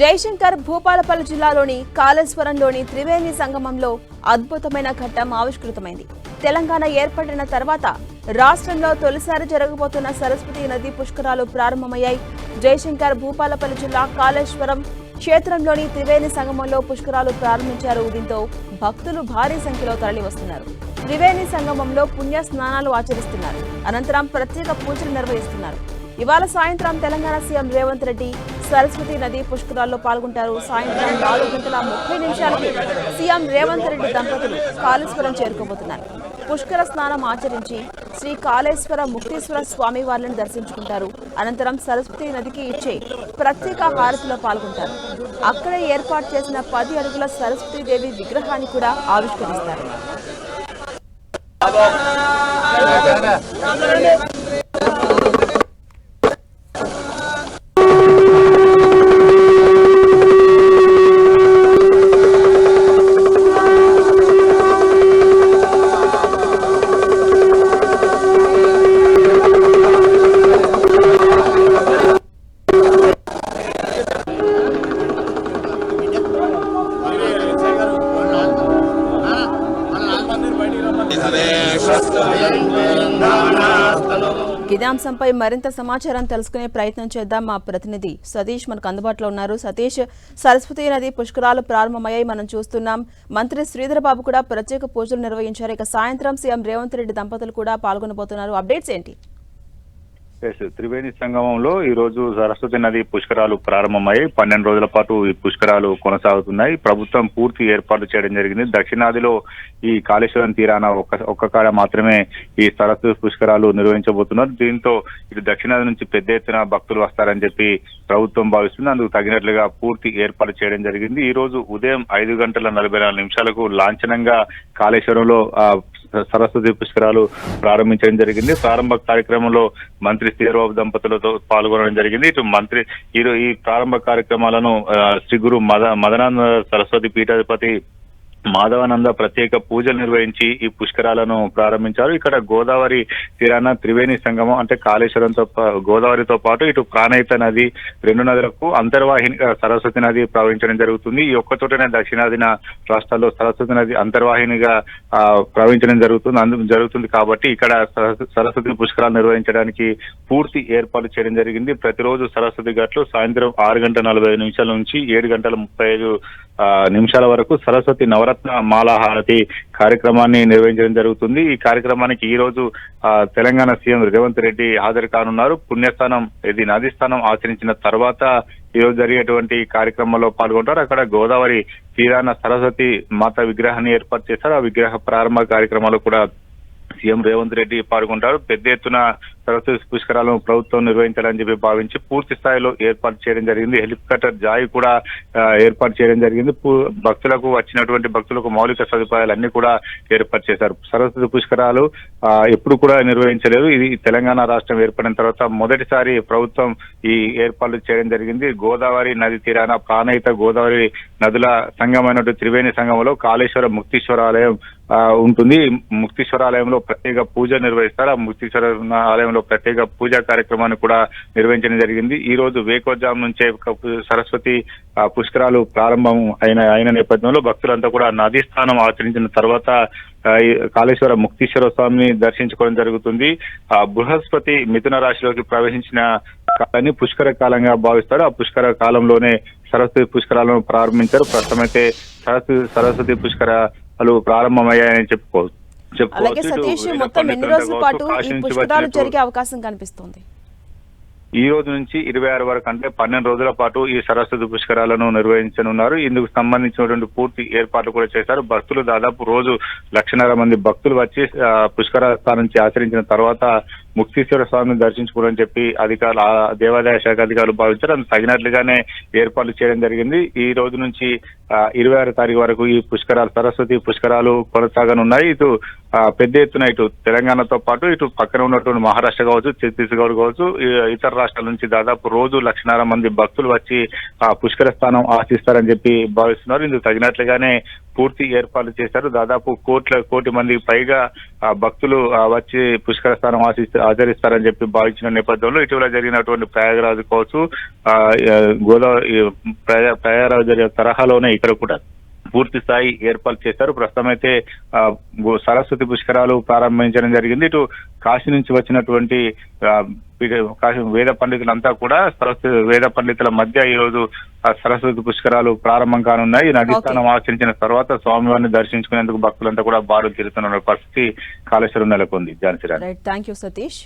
జయశంకర్ భూపాలపల్లి జిల్లాలోని కాళేశ్వరంలోని త్రివేణి సంగమంలో అద్భుతమైన ఘట్టం ఆవిష్కృతమైంది. తెలంగాణ ఏర్పడిన తర్వాత రాష్ట్రంలో తొలిసారి జరగబోతున్న సరస్వతి నది పుష్కరాలు ప్రారంభమయ్యాయి. జయశంకర్ భూపాలపల్లి జిల్లా కాళేశ్వరం క్షేత్రంలోని త్రివేణి సంగమంలో పుష్కరాలు ప్రారంభించారు. దీంతో భక్తులు భారీ సంఖ్యలో తరలివస్తున్నారు. త్రివేణి సంగమంలో పుణ్య స్నానాలు ఆచరిస్తున్నారు. అనంతరం ప్రత్యేక పూజలు నిర్వహిస్తున్నారు. ఇవాళ సాయంత్రం తెలంగాణ సీఎం రేవంత్ రెడ్డి సరస్వతి నది పుష్కరాల్లో పాల్గొంటారు. సాయంత్రం నాలుగు గంటల ముప్పై నిమిషాలకి సీఎం రేవంత్ రెడ్డి దంపతులు కాళేశ్వరం చేరుకోబోతున్నారు. పుష్కర స్నానం ఆచరించి శ్రీ కాళేశ్వర ముక్తేశ్వర స్వామి వారిని దర్శించుకుంటారు. అనంతరం సరస్వతి నదికి ఇచ్చే ప్రత్యేక హారతిలో పాల్గొంటారు. అక్కడే ఏర్పాటు చేసిన పది అడుగుల సరస్వతీదేవి విగ్రహాన్ని కూడా ఆవిష్కరిస్తారు. ఇదే అంశంపై మరింత సమాచారం తెలుసుకునే ప్రయత్నం చేద్దాం మా ప్రతినిధి సతీష్ మనకు అందుబాటులో ఉన్నారు. సతీష్ సరస్వతి నది పుష్కరాలు ప్రారంభమయ్యాయి. మనం చూస్తున్నాం మంత్రి శ్రీధర్ బాబు కూడా ప్రత్యేక పూజలు నిర్వహించారు. ఇక సాయంత్రం సీఎం రేవంత్ రెడ్డి దంపతులు కూడా పాల్గొనబోతున్నారు. అప్డేట్స్ ఏంటి? ఎస్ త్రివేణి సంగమంలో ఈ రోజు సరస్వతి నది పుష్కరాలు ప్రారంభమయ్యాయి. పన్నెండు రోజుల పాటు ఈ పుష్కరాలు కొనసాగుతున్నాయి. ప్రభుత్వం పూర్తి ఏర్పాటు చేయడం జరిగింది. దక్షిణాదిలో ఈ కాళేశ్వరం తీరాన ఒక్క ఒక్క కాడ మాత్రమే ఈ సరస్వతి పుష్కరాలు నిర్వహించబోతున్నారు. దీంతో ఇటు దక్షిణాది నుంచి పెద్ద ఎత్తున భక్తులు వస్తారని చెప్పి ప్రభుత్వం భావిస్తుంది. అందుకు తగినట్లుగా పూర్తి ఏర్పాటు చేయడం జరిగింది. ఈ రోజు ఉదయం ఐదు గంటల నలభై నాలుగు నిమిషాలకు లాంఛనంగా కాళేశ్వరంలో ఆ, సరస్వతి పుష్కరాలు ప్రారంభించడం జరిగింది. ప్రారంభ కార్యక్రమంలో మంత్రి శ్రీరాబాబు దంపతులతో పాల్గొనడం జరిగింది. ఇటు మంత్రి ఈ ఈ ప్రారంభ కార్యక్రమాలను ఆ, శ్రీ గురు మద మదనానంద సరస్వతి పీఠాధిపతి మాధవానంద ప్రత్యేక పూజలు నిర్వహించి ఈ పుష్కరాలను ప్రారంభించారు. ఇక్కడ గోదావరి తీరాన త్రివేణి సంగమం అంటే కాళేశ్వరంతో గోదావరితో పాటు ఇటు ప్రాణహిత నది రెండు నదులకు అంతర్వాహిని సరస్వతి నది ప్రవహించడం జరుగుతుంది. ఈ ఒక్కచోటనే దక్షిణాదిన రాష్ట్రాల్లో సరస్వతి నది అంతర్వాహినిగా ఆ, ప్రవహించడం జరుగుతుంది. అందు జరుగుతుంది కాబట్టి ఇక్కడ సరస్వతి పుష్కరాలు నిర్వహించడానికి పూర్తి ఏర్పాటు చేయడం జరిగింది. ప్రతిరోజు సరస్వతి ఘాట్లు సాయంత్రం ఆరు గంటల నలభై ఐదు నిమిషాల నుంచి ఏడు గంటల ముప్పై ఐదు నిమిషాల వరకు సరస్వతి నవరత్న మాలాహారతి కార్యక్రమాన్ని నిర్వహించడం జరుగుతుంది. ఈ కార్యక్రమానికి ఈ రోజు ఆ, తెలంగాణ సీఎం రేవంత్ రెడ్డి హాజరు కానున్నారు. పుణ్యస్థానం ఇది నది స్థానం ఆచరించిన తర్వాత ఈ రోజు జరిగేటువంటి కార్యక్రమంలో పాల్గొంటారు. అక్కడ గోదావరి తీరాన సరస్వతి మాత విగ్రహాన్ని ఏర్పాటు చేశారు. ఆ విగ్రహ ప్రారంభ కార్యక్రమాలు కూడా సీఎం రేవంత్ రెడ్డి పాల్గొంటారు. పెద్ద ఎత్తున సరస్వతి పుష్కరాలను ప్రభుత్వం నిర్వహించాలని చెప్పి భావించి పూర్తి స్థాయిలో ఏర్పాటు చేయడం జరిగింది. హెలికాప్టర్ జాయి కూడా ఏర్పాటు చేయడం జరిగింది. భక్తులకు వచ్చినటువంటి భక్తులకు మౌలిక సదుపాయాలు అన్ని కూడా ఏర్పాటు చేశారు. సరస్వతి పుష్కరాలు ఆ, ఎప్పుడు కూడా నిర్వహించలేదు. ఇది తెలంగాణ రాష్ట్రం ఏర్పడిన తర్వాత మొదటిసారి ప్రభుత్వం ఈ ఏర్పాట్లు చేయడం జరిగింది. గోదావరి నది తీరాన ప్రాణహిత గోదావరి నదుల సంఘమైనటువంటి త్రివేణి సంఘంలో కాళేశ్వర ముక్తీశ్వర ఆలయం ఉంటుంది. ముక్తీశ్వర ఆలయంలో ప్రత్యేక పూజ నిర్వహిస్తారు. ఆ ముక్తీశ్వర ఆధ్వర్యంలో ప్రత్యేక పూజా కార్యక్రమాన్ని కూడా నిర్వహించడం జరిగింది. ఈ రోజు వేకోజాం నుంచే సరస్వతి పుష్కరాలు ప్రారంభం అయిన అయిన నేపథ్యంలో భక్తులంతా కూడా నదీ స్థానం ఆచరించిన తర్వాత కాళేశ్వర ముక్తీశ్వర స్వామిని దర్శించుకోవడం జరుగుతుంది. ఆ బృహస్పతి మిథున రాశిలోకి ప్రవేశించిన కాలాన్ని పుష్కర కాలంగా భావిస్తారు ఆ పుష్కర కాలంలోనే సరస్వతి పుష్కరాలను ప్రారంభించారు. ప్రస్తుతమైతే సరస్వతి సరస్వతి పుష్కరాలు ప్రారంభమయ్యాయని చెప్పుకోవచ్చు. అలాగే. సతీష్ మొత్తం ఎన్ని రోజుల పాటు ఈ పుష్కరాలు జరిగే అవకాశం కనిపిస్తుంది ఈ రోజు నుంచి ఇరవై ఆరు వరకు అంటే పన్నెండు రోజుల పాటు ఈ సరస్వతి పుష్కరాలను నిర్వహించనున్నారు ఇందుకు సంబంధించినటువంటి పూర్తి ఏర్పాట్లు కూడా చేశారు భక్తులు దాదాపు రోజు లక్షన్నర మంది భక్తులు వచ్చి పుష్కర స్థానం నుంచి ఆచరించిన తర్వాత ముక్తీశ్వర స్వామిని దర్శించుకోవాలని చెప్పి అధికారులు దేవాదాయ శాఖ అధికారులు భావించారు. అందుకు తగినట్లుగానే ఏర్పాట్లు చేయడం జరిగింది. ఈ రోజు నుంచి ఇరవై ఆరు తారీఖు వరకు ఈ పుష్కరాలు సరస్వతి పుష్కరాలు కొనసాగనున్నాయి. ఇటు ఆ, పెద్ద ఎత్తున ఇటు తెలంగాణతో పాటు ఇటు పక్కన ఉన్నటువంటి మహారాష్ట్ర కావచ్చు ఛత్తీస్గఢ్ కావచ్చు ఇతర రాష్ట్రాల నుంచి దాదాపు రోజు లక్షన్నర మంది భక్తులు వచ్చి ఆ పుష్కర స్థానం ఆశిస్తారని చెప్పి భావిస్తున్నారు. ఇందుకు తగినట్లుగానే పూర్తి ఏర్పాట్లు చేశారు. దాదాపు కోట్ల కోటి మంది పైగా ఆ, భక్తులు వచ్చి పుష్కర స్థానం ఆశిస్త ఆచరిస్తారని చెప్పి భావించిన నేపథ్యంలో ఇటీవల జరిగినటువంటి ప్రయాగరాజు కావచ్చు ఆ, గోదావరి ప్రయా- ప్రయాగరాజు జరిగే తరహాలోనే ఇక్కడ కూడా. పూర్తి స్థాయి ఏర్పాటు చేశారు. ప్రస్తుతం అయితే సరస్వతి పుష్కరాలు ప్రారంభించడం జరిగింది. ఇటు కాశీ నుంచి వచ్చినటువంటి వేద పండితులంతా కూడా సరస్వతి వేద పండితుల మధ్య ఈ రోజు సరస్వతి పుష్కరాలు ప్రారంభం కానున్నాయి. ఈ నదీ. స్నానం ఆచరించిన తర్వాత స్వామివారిని దర్శించుకునేందుకు భక్తులంతా కూడా బారు తీరుతున్న పరిస్థితి కాళేశ్వరం నెలకొంది. Thank you Satish